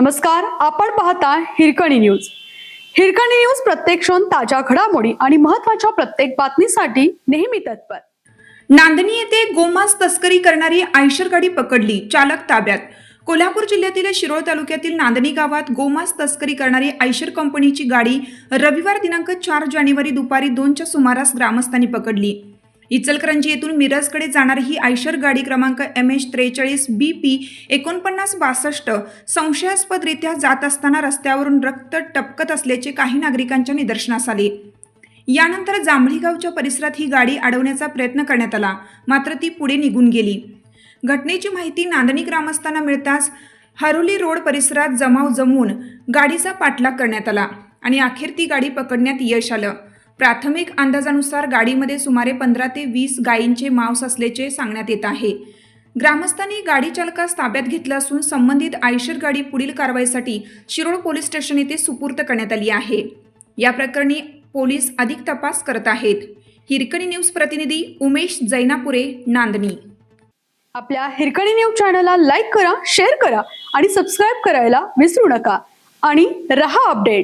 नमस्कार आपण पाहता हिरकणी न्यूज. हिरकणी न्यूज प्रत्येक क्षण ताज्या घडामोडी आणि महत्त्वाच्या प्रत्येक बातमीसाठी नेहमी तत्पर. नांदणी येथे गोमांस तस्करी करणारी आयशर गाडी पकडली चालक ताब्यात. कोल्हापूर जिल्ह्यातील शिरोळ तालुक्यातील नांदणी गावात गोमांस तस्करी करणारी आयशर कंपनीची गाडी रविवार दिनांक चार जानेवारी दुपारी दोनच्या सुमारास ग्रामस्थांनी पकडली. इचलकरंजी येथून मिरजकडे जाणारी ही आयशर गाडी क्रमांक एम एच त्रेचाळीस बी पी एकोणपन्नास बासष्ट संशयास्पदरित्या जात असताना रस्त्यावरून रक्त टपकत असल्याचे काही नागरिकांच्या निदर्शनास आले. यानंतर जांभळीगावच्या परिसरात ही गाडी अडवण्याचा प्रयत्न करण्यात आला मात्र ती पुढे निघून गेली. घटनेची माहिती नांदणी ग्रामस्थांना मिळताच हरोली रोड परिसरात जमाव जमवून गाडीचा पाठलाग करण्यात आला आणि अखेर ती गाडी पकडण्यात यश आलं. प्राथमिक अंदाजानुसार गाडीमध्ये सुमारे पंधरा ते वीस गायींचे मांस असल्याचे सांगण्यात येत आहे. ग्रामस्थांनी गाडी चालकास ताब्यात घेतलं असून संबंधित आयशर गाडी पुढील कारवाईसाठी शिरोळ पोलीस स्टेशन येथे सुपूर्त करण्यात आली आहे. या प्रकरणी पोलीस अधिक तपास करत आहेत. हिरकणी न्यूज प्रतिनिधी उमेश जैनापुरे नांदणी आपल्या हिरकणी न्यूज चॅनलला लाईक करा शेअर करा आणि सबस्क्राईब करायला विसरू नका. आणि रहा अपडेट.